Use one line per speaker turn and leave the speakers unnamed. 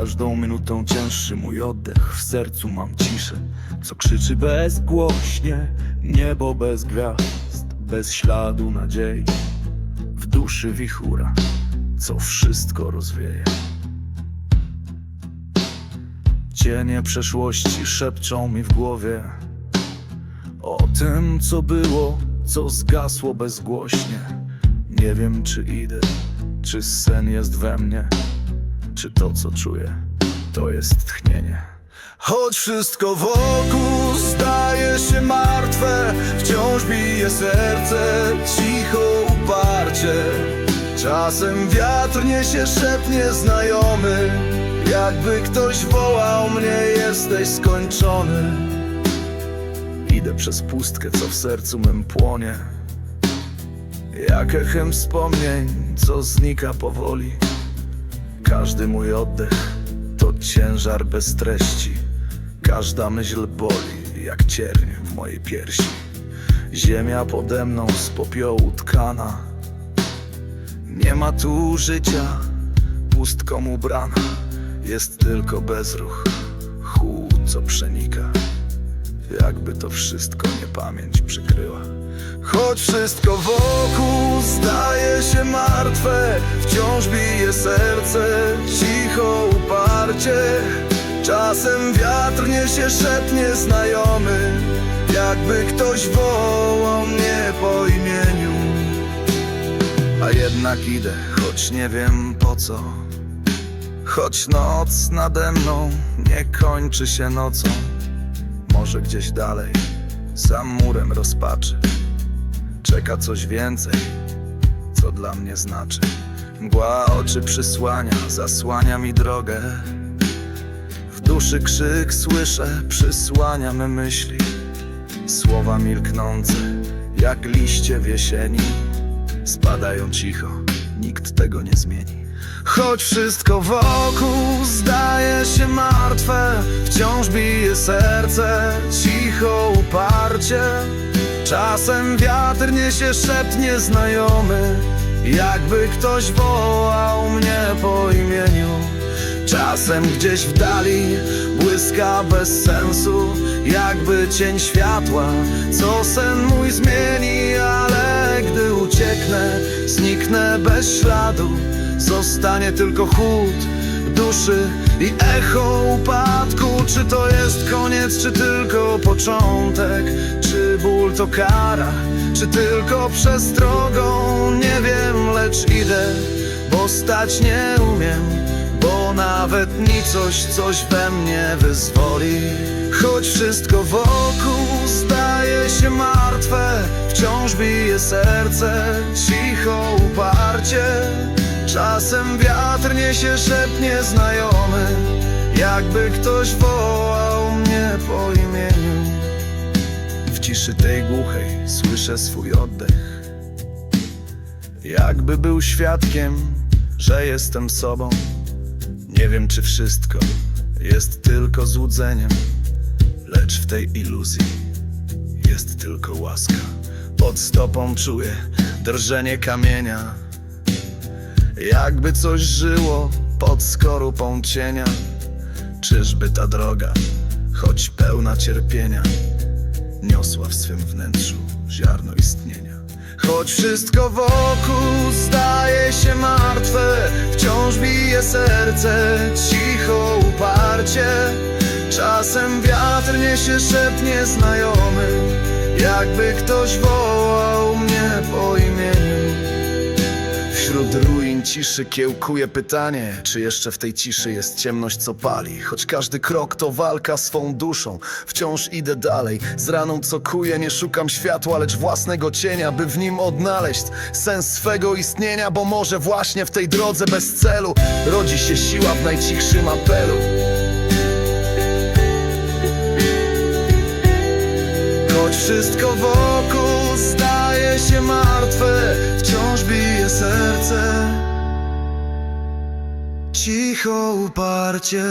każdą minutą cięższy mój oddech. W sercu mam ciszę, co krzyczy bezgłośnie. Niebo bez gwiazd, bez śladu nadziei. W duszy wichura, co wszystko rozwieje. Cienie przeszłości szepczą mi w głowie O tym, co było, co zgasło bezgłośnie. Nie wiem, czy idę, czy sen jest we mnie Czy to, co czuję, to jest tchnienie. Choć wszystko wokół zdaje się martwe Wciąż bije serce, cicho uparcie. Czasem wiatr niesie szepnie znajomy Jakby ktoś wołał mnie, jesteś skończony Idę przez pustkę, co w sercu mym płonie. Jak echem wspomnień, co znika powoli Każdy mój oddech to ciężar bez treści. Każda myśl boli, jak cierń w mojej piersi. Ziemia pode mną z popiołu tkana. Nie ma tu życia, pustką ubrana. Jest tylko bezruch, chłód, co przenika. Jakby to wszystko niepamięć przykryła. Choć wszystko wokół zdaje się martwe Wciąż bije serce, cicho uparcie. Czasem wiatr niesie szepnie znajomy Jakby ktoś wołał mnie po imieniu. A jednak idę, choć nie wiem po co. Choć noc nade mną nie kończy się nocą. Może gdzieś dalej, za murem rozpaczy. Czeka coś więcej, co dla mnie znaczy. Mgła oczy przysłania, zasłania mi drogę. W duszy krzyk słyszę, przysłania me myśli. Słowa milknące, jak liście w jesieni. Spadają cicho, nikt tego nie zmieni. Choć wszystko wokół zdaje się martwe Wciąż bije serce, cicho uparcie Czasem wiatr niesie szept nieznajomy Jakby ktoś wołał mnie po imieniu. Czasem gdzieś w dali błyska bez sensu Jakby cień światła, co sen mój zmieni Ale gdy ucieknę, zniknę bez śladu Zostanie tylko chłód duszy i echo upadku. Czy to jest koniec, czy tylko początek? Czy ból to kara, czy tylko przestrogą? Nie wiem, lecz idę, bo stać nie umiem Bo nawet nicość coś we mnie wyzwoli. Choć wszystko wokół zdaje się martwe Wciąż bije serce, cicho uparcie Czasem wiatr niesie szepnie znajomy Jakby ktoś wołał mnie po imieniu. W ciszy tej głuchej słyszę swój oddech. Jakby był świadkiem, że jestem sobą. Nie wiem czy wszystko jest tylko złudzeniem Lecz w tej iluzji jest tylko łaska. Pod stopą czuję drżenie kamienia jakby coś żyło pod skorupą cienia Czyżby ta droga, choć pełna cierpienia Niosła w swym wnętrzu ziarno istnienia? Choć wszystko wokół zdaje się martwe Wciąż bije serce, cicho uparcie. Czasem wiatr niesie szepnie znajomy Jakby ktoś wołał mnie po imieniu Wśród ruin ciszy kiełkuje pytanie Czy jeszcze w tej ciszy jest ciemność co pali. Choć każdy krok to walka swą duszą Wciąż idę dalej, z raną co kuję Nie szukam światła, lecz własnego cienia By w nim odnaleźć sens swego istnienia Bo może właśnie w tej drodze bez celu Rodzi się siła w najcichszym apelu serce. Cicho uparcie